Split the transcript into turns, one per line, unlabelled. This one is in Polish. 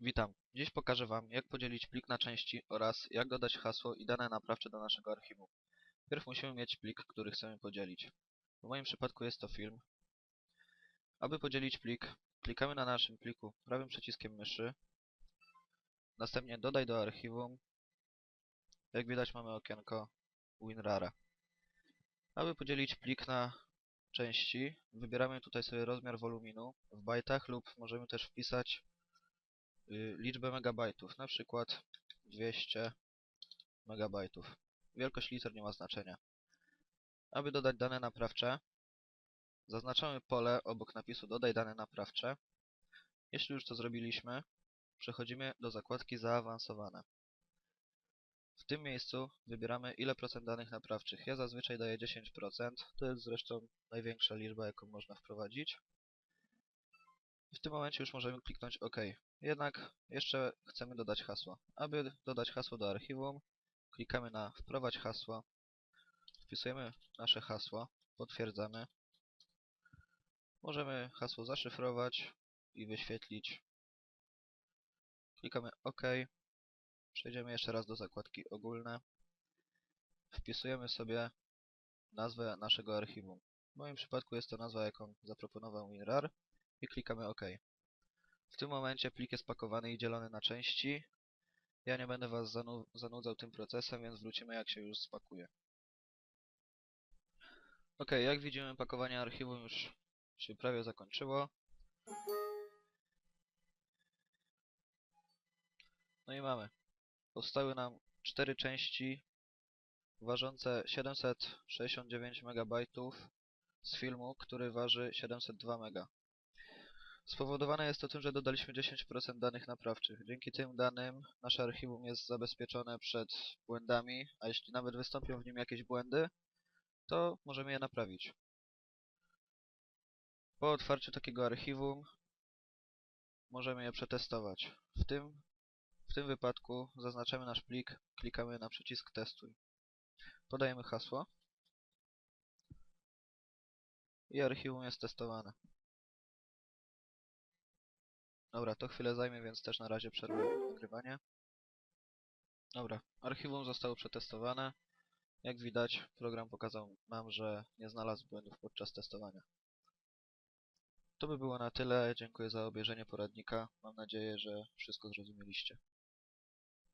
Witam. Dziś pokażę Wam, jak podzielić plik na części oraz jak dodać hasło i dane naprawcze do naszego archiwum. Pierw musimy mieć plik, który chcemy podzielić. W moim przypadku jest to film. Aby podzielić plik, klikamy na naszym pliku prawym przyciskiem myszy. Następnie dodaj do archiwum. Jak widać mamy okienko WinRAR. Aby podzielić plik na części, wybieramy tutaj sobie rozmiar woluminu w bajtach lub możemy też wpisać liczbę megabajtów, na przykład 200 megabajtów. Wielkość liter nie ma znaczenia. Aby dodać dane naprawcze, zaznaczamy pole obok napisu dodaj dane naprawcze. Jeśli już to zrobiliśmy, przechodzimy do zakładki zaawansowane. W tym miejscu wybieramy ile procent danych naprawczych. Ja zazwyczaj daję 10%, to jest zresztą największa liczba jaką można wprowadzić. W tym momencie już możemy kliknąć OK. Jednak jeszcze chcemy dodać hasło. Aby dodać hasło do archiwum, klikamy na wprowadź hasło, wpisujemy nasze hasło, potwierdzamy. Możemy hasło zaszyfrować i wyświetlić. Klikamy OK. Przejdziemy jeszcze raz do zakładki ogólne. Wpisujemy sobie nazwę naszego archiwum. W moim przypadku jest to nazwa, jaką zaproponował WinRAR i klikamy OK. W tym momencie plik jest pakowany i dzielony na części. Ja nie będę Was zanu zanudzał tym procesem, więc wrócimy jak się już spakuje. Ok, jak widzimy pakowanie archiwum już się prawie zakończyło. No i mamy. Powstały nam cztery części ważące 769 MB z filmu, który waży 702 MB. Spowodowane jest to tym, że dodaliśmy 10% danych naprawczych. Dzięki tym danym nasze archiwum jest zabezpieczone przed błędami, a jeśli nawet wystąpią w nim jakieś błędy, to możemy je naprawić. Po otwarciu takiego archiwum możemy je przetestować. W tym, w tym wypadku zaznaczamy nasz plik, klikamy na przycisk testuj. Podajemy hasło i archiwum jest testowane. Dobra, to chwilę zajmie, więc też na razie przerwę nagrywanie. Dobra, archiwum zostało przetestowane. Jak widać, program pokazał nam, że nie znalazł błędów podczas testowania. To by było na tyle. Dziękuję za obejrzenie poradnika. Mam nadzieję, że wszystko zrozumieliście.